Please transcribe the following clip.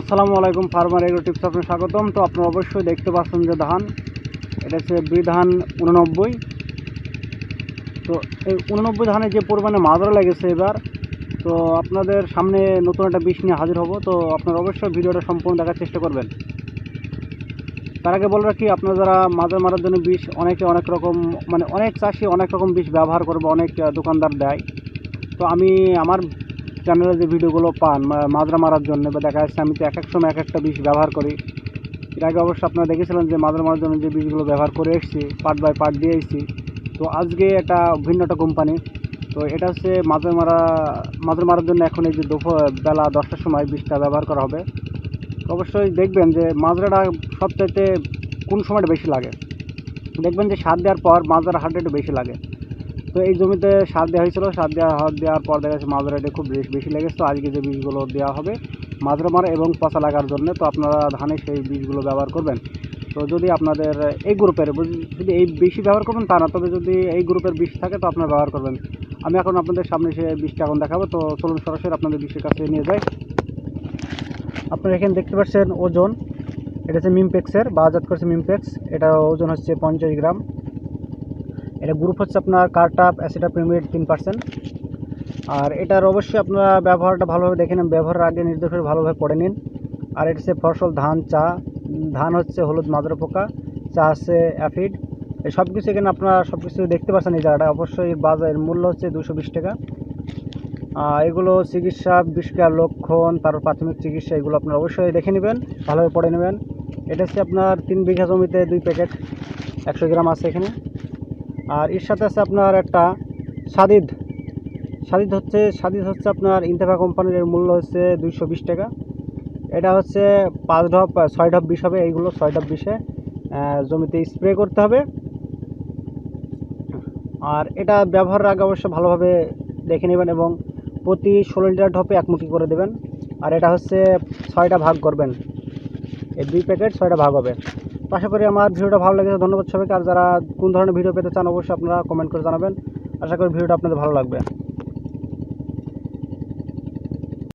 আসসালামু আলাইকুম, farmer agro tips আপনার স্বাগতম। তো আপনারা অবশ্যই দেখতে পাচ্ছেন যে ধান, এটা হচ্ছে বি ধান উননব্বই। তো এই উননব্বই ধানে যে পরিমাণে মাদরা লেগেছে এবার, তো আপনাদের সামনে নতুন একটা বিষ নিয়ে হাজির হব। তো আপনারা অবশ্যই ভিডিওটা সম্পূর্ণ দেখার চেষ্টা করবেন। তার আগে বলে রাখি, আপনারা যারা মাদরা মারার জন্য বিষ অনেকে অনেক রকম মানে অনেক চাষি অনেক রকম বিষ ব্যবহার করবে, অনেক দোকানদার দেয়। তো আমি, আমার চ্যানেলে যে ভিডিওগুলো পান মাজরা মারার জন্য, বা দেখা যাচ্ছে আমি তো এক এক সময় এক একটা বিষ ব্যবহার করি। এর আগে অবশ্য আপনারা দেখেছিলেন যে মাজরা মারার জন্য যে বিষগুলো ব্যবহার করে এসেছি পার্ট বাই পার্ট দিয়ে এসেছি। তো আজকে এটা ভিন্ন একটা কোম্পানি তো এটা হচ্ছে মাজরা মারা মাজরা মারার জন্য এখন এই যে দুপুর বেলা দশটার সময় বিষটা ব্যবহার করা হবে। অবশ্যই দেখবেন যে মাজরাটা সবচাইতে কোন সময়টা বেশি লাগে? দেখবেন যে সার দেওয়ার পর মাজরা হাটে একটু বেশি লাগে। তো এই জমিতে সার দেওয়া হয়েছিল। সার দেওয়া দেওয়ার পর দেখা যাচ্ছে মাজরা রেটে খুব বেশি বেশি লেগেছে। তো আজকে যে বীজগুলো দেওয়া হবে মাজরা মারা এবং পচা লাগার জন্য, তো আপনারা ধানে সেই বীজগুলো ব্যবহার করবেন। তো যদি আপনাদের এই গ্রুপের যদি এই বেশি ব্যবহার করবেন, তা না, তবে যদি এই গ্রুপের বিষ থাকে, তো আপনারা ব্যবহার করবেন। আমি এখন আপনাদের সামনে সে বিষটা এখন দেখাবো। তো চলুন সরাসরি আপনাদের বিষের কাছে নিয়ে যাই। আপনারা এখানে দেখতে পাচ্ছেন ওজন। এটা হচ্ছে মিমপেক্সের বাজাত করছে মিমপেক্স এটা ওজন হচ্ছে পঞ্চাশ গ্রাম। এটা গ্রুপ হচ্ছে আপনার কার্টাপ অ্যাসিটাপ্রিমেট তিন পার্সেন্ট আর এটার অবশ্যই আপনারা ব্যবহারটা ভালোভাবে দেখে নেন, ব্যবহারের আগে নির্দেশ ভালোভাবে পড়ে নিন। আর এটা হচ্ছে ফসল, ধান, চা ধান হচ্ছে হলুদ, মাদ্রা পোকা, চা হচ্ছে অ্যাফিড। এই সব কিছু এখানে আপনারা সব কিছু দেখতে পাচ্ছেন এই জায়গাটা। অবশ্যই বাজারের মূল্য হচ্ছে দুশো বিশ টাকা। এগুলো চিকিৎসা বিষকার লক্ষণ, তারপর প্রাথমিক চিকিৎসা, এগুলো আপনারা অবশ্যই দেখে নেবেন, ভালোভাবে পড়ে নেবেন। এটা হচ্ছে আপনার তিন বিঘা জমিতে দুই প্যাকেট, একশো গ্রাম আছে এখানে। আর এর সাথে আছে আপনার একটা সাদিদ। সাদিদ হচ্ছে সাদিদ হচ্ছে আপনার ইন্তেফা কোম্পানির মূল্য হচ্ছে দুইশো বিশ টাকা। এটা হচ্ছে পাঁচ ঢপ, ছয় ঢপ বিষ হবে, এইগুলো ছয় ঢপ বিষে জমিতে স্প্রে করতে হবে। আর এটা ব্যবহারের আগে অবশ্য ভালোভাবে দেখে নেবেন এবং প্রতি ষোলো লিটার ঢপে এক মুঠি করে দেবেন। আর এটা হচ্ছে ছয়টা ভাগ করবেন। এই দুই প্যাকেট ছয়টা ভাগ হবে। আশা করি আমার ভিডিওটা ভালো লেগেছে, ধন্যবাদ সবাইকে। আর যারা কোন ধরনের ভিডিও পেতে চান, অবশ্যই আপনারা কমেন্ট করে জানাবেন। আশা করি ভিডিওটা আপনাদের ভালো লাগবে।